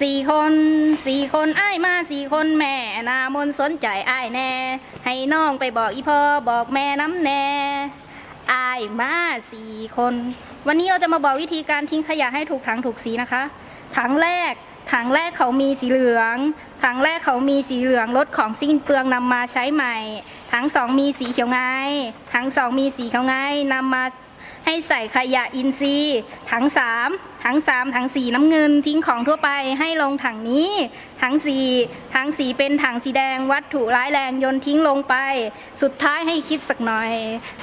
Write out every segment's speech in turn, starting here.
สี่คนสี่คนไอ้มาสี่คนแม่นามนสนใจไอ้แน่ ให้น้องไปบอกอีพ่อบอกแม่น้ำแน่ไอ้ายมาสี่คน วันนี้เราจะมาบอกวิธีการทิ้งขยะให้ถูกถังถูกสีนะคะ ถังแรกถังแรกเขามีสีเหลือง ถังแรกเขามีสีเหลืองลดของสิ้นเปลืองนำมาใช้ใหม่ ถังสองมีสีเขียวไง ถังสองมีสีเขียวไงนำมา ให้ใส่ขยะอินทรีย์ ถังสามถังสามถังสีน้ำเงิน ทิ้งของทั่วไปให้ลงถังนี้ ถังสีถังสีเป็นถังสีแดง วัตถุร้ายแรงโยนทิ้งลงไป สุดท้ายให้คิดสักหน่อย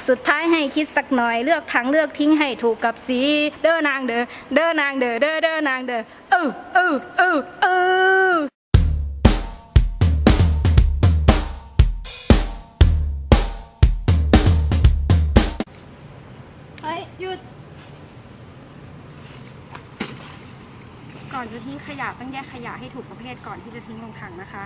สุดท้ายให้คิดสักหน่อย เลือกถังเลือกทิ้งให้ถูกกับสี เด้อนางเด้อ เด้อนางเด้อ เด้อเด้อนางเด้อเออเออเออเออ หยุด ก่อนจะทิ้งขยะต้องแยกขยะให้ถูกประเภทก่อนที่จะทิ้งลงถังนะคะ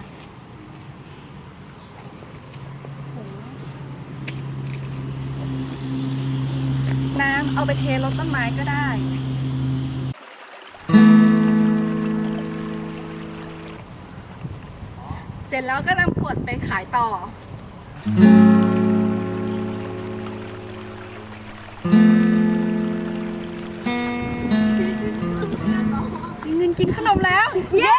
น้ำเอาไปเทรดต้นไม้ก็ได้เสร็จแล้วก็นำขวดไปขายต่อ กินขนมแล้ว เย้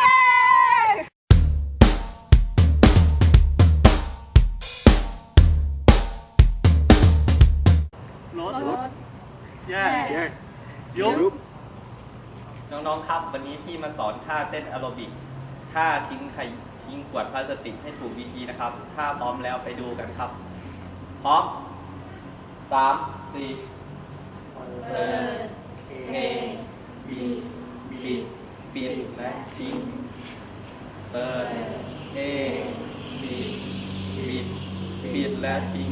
รถรถแยกแยกยุบน้องๆครับ วันนี้พี่มาสอนท่าเต้นแอโรบิกท่าทิ้งไข่ทิ้งขวดพลาสติกให้ถูกวิธีนะครับ ถ้าพร้อมแล้วไปดูกันครับ พร้อมสามสี่เปิดเทบีบบิ ดบิดและทิ้งเปิดเอปิดปิดปิดและทิ้ง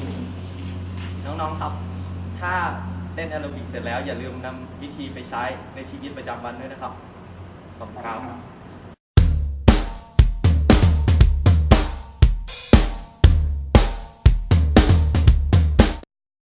น้องๆครับ ถ้าเต้นแอโรบิกเสร็จแล้วอย่าลืมนำวิธีไปใช้ในชีวิตประจำวันด้วยนะครับขอบคุณครับ